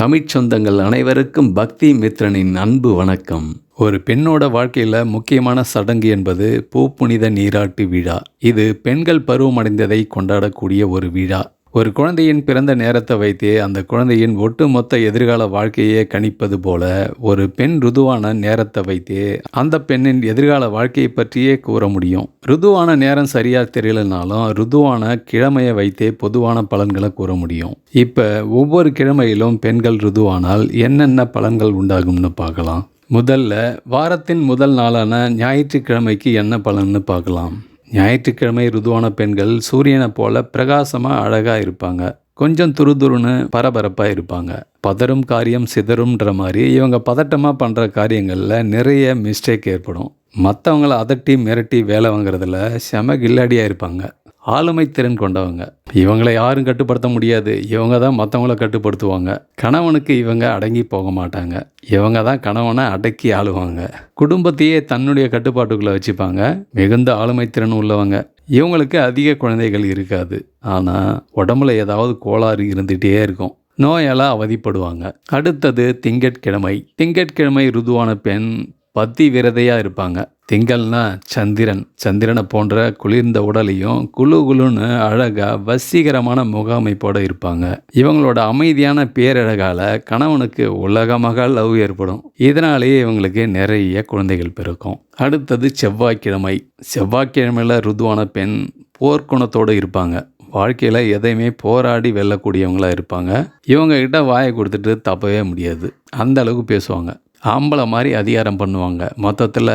தமிழ்ச் சொந்தங்கள் அனைவருக்கும் பக்தி மித்ரனின் அன்பு வணக்கம். ஒரு பெண்ணோட வாழ்க்கையில் முக்கியமான சடங்கு என்பது பூப்புனித நீராட்டு விழா. இது பெண்கள் பருவமடைந்ததை கொண்டாடக்கூடிய ஒரு விழா. ஒரு குழந்தையின் பிறந்த நேரத்தை வைத்தே அந்த குழந்தையின் ஒட்டுமொத்த எதிர்கால வாழ்க்கையை கணிப்பது போல ஒரு பெண் ருதுவான நேரத்தை வைத்தே அந்த பெண்ணின் எதிர்கால வாழ்க்கையை பற்றியே கூற முடியும். ருதுவான நேரம் சரியாக தெரியலனாலும் ருதுவான கிழமையை வைத்தே பொதுவான பலன்களை கூற முடியும். இப்போ ஒவ்வொரு கிழமையிலும் பெண்கள் ருதுவானால் என்னென்ன பலன்கள் உண்டாகும்னு பார்க்கலாம். முதல்ல வாரத்தின் முதல் நாளான ஞாயிற்றுக்கிழமைக்கு என்ன பலன்னு பார்க்கலாம். ஞாயிற்றுக்கிழமை ருதுவான பெண்கள் சூரியனை போல பிரகாசமாக அழகாக இருப்பாங்க. கொஞ்சம் துருதுருன்னு பரபரப்பாக இருப்பாங்க. பதறும் காரியம் சிதறும்ன்ற மாதிரி இவங்க பதட்டமாக பண்ணுற காரியங்களில் நிறைய மிஸ்டேக் ஏற்படும். மற்றவங்கள அதட்டி மிரட்டி வேலை வாங்குறதுல செம கில்லாடியாக இருப்பாங்க. ஆளுமை திறன் கொண்டவங்க. இவங்களை யாரும் கட்டுப்படுத்த முடியாது. இவங்க தான் மற்றவங்கள கட்டுப்படுத்துவாங்க. கணவனுக்கு இவங்க அடங்கி போக மாட்டாங்க. இவங்க தான் கணவனை அடக்கி ஆளுவாங்க. குடும்பத்தையே தன்னுடைய கட்டுப்பாட்டுக்குள்ளே வச்சுப்பாங்க. மிகுந்த ஆளுமை திறன் உள்ளவங்க. இவங்களுக்கு அதிக குழந்தைகள் இருக்காது. ஆனால் உடம்புல ஏதாவது கோளாறு இருந்துகிட்டே இருக்கும். நோயால் அவதிப்படுவாங்க. அடுத்தது திங்கட்கிழமை. திங்கட்கிழமை ருதுவான பெண் பத்தி விரதையாக இருப்பாங்க. திங்கள்னா சந்திரன். சந்திரனை போன்ற குளிர்ந்த உடலையும் குழு குழுன்னு அழகாக வசீகரமான முகாமைப்போடு இருப்பாங்க. இவங்களோட அமைதியான பேரழகால் கணவனுக்கு உலகமாக லவ் ஏற்படும். இதனாலேயே இவங்களுக்கு நிறைய குழந்தைகள் பிறக்கும். அடுத்தது செவ்வாய்க்கிழமை. செவ்வாய்க்கிழமையில் ருதுவான பெண் போர்க்குணத்தோடு இருப்பாங்க. வாழ்க்கையில் எதையுமே போராடி வெல்லக்கூடியவங்களாக இருப்பாங்க. இவங்க கிட்ட வாயை கொடுத்துட்டு தப்பவே முடியாது. அந்த அளவுக்கு பேசுவாங்க. ஆம்பளை மாதிரி அதிகாரம் பண்ணுவாங்க. மொத்தத்தில்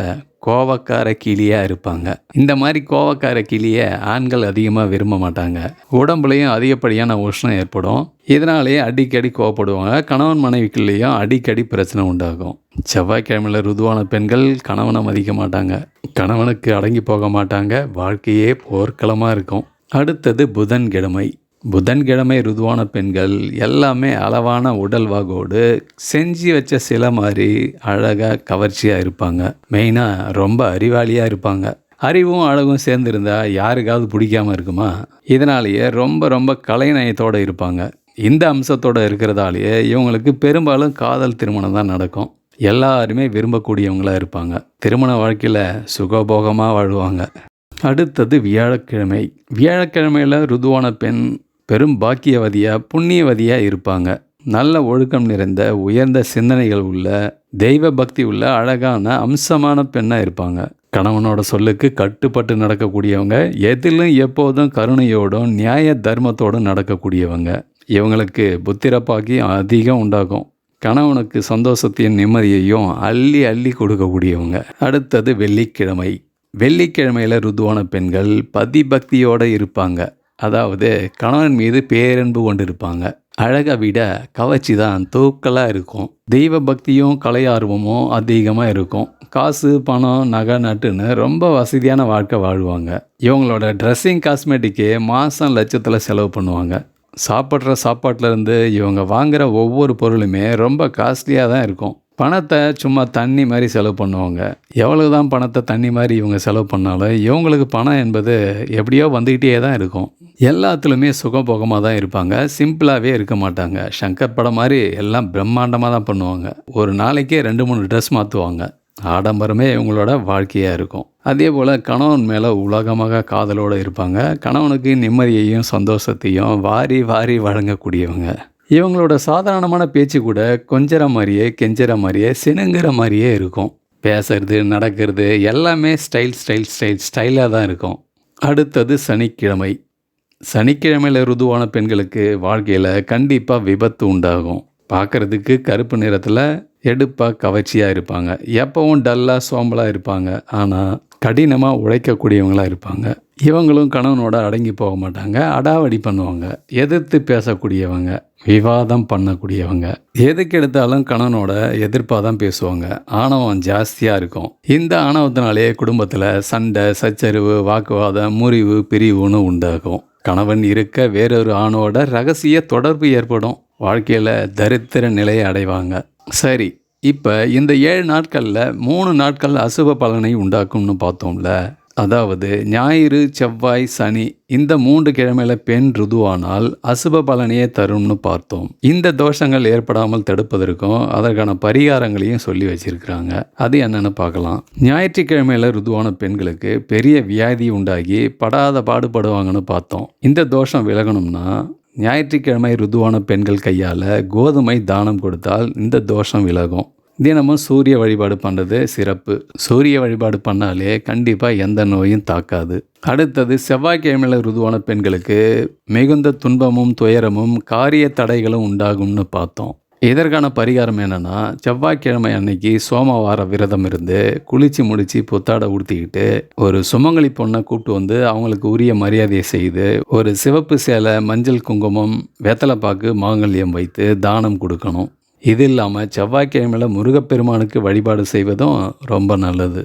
கோவக்கார கிளியாக இருப்பாங்க. இந்த மாதிரி கோவக்கார கிளியை ஆண்கள் அதிகமாக விரும்ப மாட்டாங்க. உடம்புலையும் அதிகப்படியான உஷ்ணம் ஏற்படும். இதனாலேயே அடிக்கடி கோவப்படுவாங்க. கணவன் மனைவிக்குள்ளேயும் அடிக்கடி பிரச்சனை உண்டாகும். செவ்வாய்க்கிழமையில் ருதுவான பெண்கள் கணவனை மதிக்க மாட்டாங்க. கணவனுக்கு அடங்கி போக மாட்டாங்க. வாழ்க்கையே போர்க்களமாக இருக்கும். அடுத்தது புதன்கிழமை. புதன்கிழமை ருதுவான பெண்கள் எல்லாமே அளவான உடல்வாகோடு செஞ்சு வச்ச சில மாதிரி அழகாக கவர்ச்சியாக இருப்பாங்க. மெயினாக ரொம்ப அறிவாளியாக இருப்பாங்க. அறிவும் அழகும் சேர்ந்துருந்தா யாருக்காவது பிடிக்காமல் இருக்குமா? இதனாலேயே ரொம்ப ரொம்ப கலைநயத்தோடு இருப்பாங்க. இந்த அம்சத்தோடு இருக்கிறதாலேயே இவங்களுக்கு பெரும்பாலும் காதல் திருமணம் தான் நடக்கும். எல்லாருமே விரும்பக்கூடியவங்களாக இருப்பாங்க. திருமண வாழ்க்கையில் சுகபோகமாக வாழ்வாங்க. அடுத்தது வியாழக்கிழமை. வியாழக்கிழமையில் ருதுவான பெண் பெரும் பாக்கியவதியாக புண்ணியவதியாக இருப்பாங்க. நல்ல ஒழுக்கம் நிறைந்த உயர்ந்த சிந்தனைகள் உள்ள தெய்வ பக்தி உள்ள அழகான அம்சமான பெண்ணாக இருப்பாங்க. கணவனோட சொல்லுக்கு கட்டுப்பட்டு நடக்கக்கூடியவங்க எதிலும் எப்போதும் கருணையோடும் நியாய தர்மத்தோடும் நடக்கக்கூடியவங்க. இவங்களுக்கு புத்திரப்பாக்கி அதிகம் உண்டாகும். கணவனுக்கு சந்தோஷத்தையும் நிம்மதியையும் அள்ளி அள்ளி கொடுக்கக்கூடியவங்க. அடுத்தது வெள்ளிக்கிழமை. வெள்ளிக்கிழமையில் ருதுவான பெண்கள் பதிபக்தியோடு இருப்பாங்க. அதாவது கணவன் மீது பேரன்பு கொண்டிருப்பாங்க. அழகை விட கவர்ச்சி தான் தூக்கலாக இருக்கும். தெய்வ பக்தியும் கலை ஆர்வமும் அதிகமாக இருக்கும். காசு பணம் நகை நட்டுன்னு ரொம்ப வசதியான வாழ்க்கை வாழ்வாங்க. இவங்களோட ட்ரெஸ்ஸிங் காஸ்மெட்டிக்கே மாதம் லட்சத்தில் செலவு பண்ணுவாங்க. சாப்பிட்ற சாப்பாட்டிலேருந்து இவங்க வாங்குகிற ஒவ்வொரு பொருளுமே ரொம்ப காஸ்ட்லியாக தான் இருக்கும். பணத்தை சும்மா தண்ணி மாதிரி செலவு பண்ணுவாங்க. எவ்வளவு தான் பணத்தை தண்ணி மாதிரி இவங்க செலவு பண்ணாலும் இவங்களுக்கு பணம் என்பது எப்படியோ வந்துக்கிட்டே தான் இருக்கும். எல்லாத்துலேயுமே சுகபோகமாக தான் இருப்பாங்க. சிம்பிளாகவே இருக்க மாட்டாங்க. சங்கர் படம் மாதிரி எல்லாம் பிரம்மாண்டமாக தான் பண்ணுவாங்க. ஒரு நாளைக்கே ரெண்டு மூணு ட்ரெஸ் மாற்றுவாங்க ஆடம்பரமே இவங்களோட வாழ்க்கையாக இருக்கும். அதே போல் கணவன் மேலே உலகமாக காதலோடு இருப்பாங்க. கணவனுக்கு நிம்மதியையும் சந்தோஷத்தையும் வாரி வாரி வழங்கக்கூடியவங்க. இவங்களோட சாதாரணமான பேச்சு கூட கொஞ்சற மாதிரியே கெஞ்சற மாதிரியே சினுங்கிற மாதிரியே இருக்கும். பேசுறது நடக்கிறது எல்லாமே ஸ்டைல் ஸ்டைல் ஸ்டைல் ஸ்டைலாக தான் இருக்கும். அடுத்தது சனிக்கிழமை. சனிக்கிழமையில் ருதுவான பெண்களுக்கு வாழ்க்கையில் கண்டிப்பாக விபத்து உண்டாகும். பார்க்குறதுக்கு கருப்பு நிறத்தில் எடுப்பாக கவர்ச்சியாக இருப்பாங்க. எப்பவும் டல்லாக சோம்பலாக இருப்பாங்க. ஆனால் கடினமாக உழைக்கக்கூடியவங்களாக இருப்பாங்க. இவங்களும் கணவனோட அடங்கி போக மாட்டாங்க அடாவடி பண்ணுவாங்க. எதிர்த்து பேசக்கூடியவங்க விவாதம் பண்ணக்கூடியவங்க. எதுக்கு எடுத்தாலும் கணவனோட எதிர்ப்பாக தான் பேசுவாங்க. ஆணவம் ஜாஸ்தியாக இருக்கும். இந்த ஆணவத்தினாலே குடும்பத்தில் சண்டை சச்சரிவு வாக்குவாதம் முறிவு பிரிவுன்னு உண்டாகும். கணவன் இருக்க வேறொரு ஆணோட ரகசிய தொடர்பு ஏற்படும். வாழ்க்கையில் தரித்திர நிலையை அடைவாங்க. சரி இப்போ இந்த ஏழு நாட்களில் மூணு நாட்கள் அசுப பலனை உண்டாக்கும்னு பார்த்தோம்ல அதாவது ஞாயிறு செவ்வாய் சனி இந்த மூன்று கிழமையில பெண் ருதுவானால் அசுப பலனையே தரும்னு பார்த்தோம். இந்த தோஷங்கள் ஏற்படாமல் தடுப்பதற்கும் அதற்கான பரிகாரங்களையும் சொல்லி வச்சிருக்கிறாங்க. அது என்னன்னு பார்க்கலாம். ஞாயிற்றுக்கிழமையில ருதுவான பெண்களுக்கு பெரிய வியாதி உண்டாகி படாத பாடுபடுவாங்கன்னு பார்த்தோம். இந்த தோஷம் விலகணும்னா ஞாயிற்றுக்கிழமை ருதுவான பெண்கள் கையால் கோதுமை தானம் கொடுத்தால் இந்த தோஷம் விலகும். தினமும் சூரிய வழிபாடு பண்ணுறது சிறப்பு. சூரிய வழிபாடு பண்ணாலே கண்டிப்பாக எந்த நோயும் தாக்காது. அடுத்தது செவ்வாய்க்கிழமையில் ருதுவான பெண்களுக்கு மிகுந்த துன்பமும் துயரமும் காரிய தடைகளும் உண்டாகும்னு பார்த்தோம். இதற்கான பரிகாரம் என்னென்னா செவ்வாய்க்கிழமை அன்னைக்கு சோமவார விரதம் இருந்து குளிச்சு முடித்து புத்தாடை உடுத்திக்கிட்டு ஒரு சுமங்கலி பொண்ணை கூப்பிட்டு வந்து அவங்களுக்கு உரிய மரியாதையை செய்து ஒரு சிவப்பு சேலை மஞ்சள் குங்குமம் வெத்தலைப்பாக்கு மாங்கல்யம் வைத்து தானம் கொடுக்கணும். இது இல்லாமல் செவ்வாய்க்கிழமையில் முருகப்பெருமானுக்கு வழிபாடு செய்வதும் ரொம்ப நல்லது.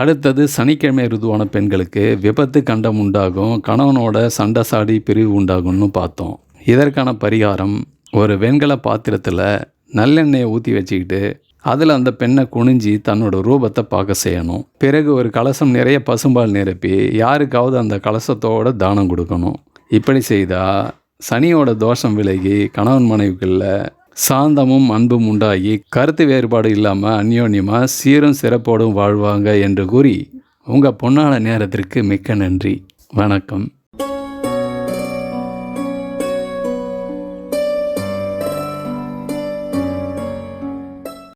அடுத்தது சனிக்கிழமை ருதுவான பெண்களுக்கு விபத்து கண்டம் உண்டாகும் கணவனோட சண்டை சாடி பிரிவு உண்டாகும்னு பார்த்தோம். இதற்கான பரிகாரம் ஒரு வெண்கல பாத்திரத்தில் நல்லெண்ணெயை ஊற்றி வச்சுக்கிட்டு அதில் அந்த பெண்ணை குனிஞ்சி தன்னோட ரூபத்தை பார்க்க செய்யணும். பிறகு ஒரு கலசம் நிறைய பசும்பால் நிரப்பி யாருக்காவது அந்த கலசத்தோட தானம் கொடுக்கணும். இப்படி செய்தால் சனியோட தோஷம் விலகி கணவன் மனைவிக்குள்ள சாந்தமும் அன்பும் உண்டாகி கருத்து வேறுபாடு இல்லாமல் அந்யோன்யமாக சீரும் சிறப்போடும் வாழ்வாங்க என்று கூறி உங்கள் பொன்னான நேரத்திற்கு மிக்க நன்றி. வணக்கம்.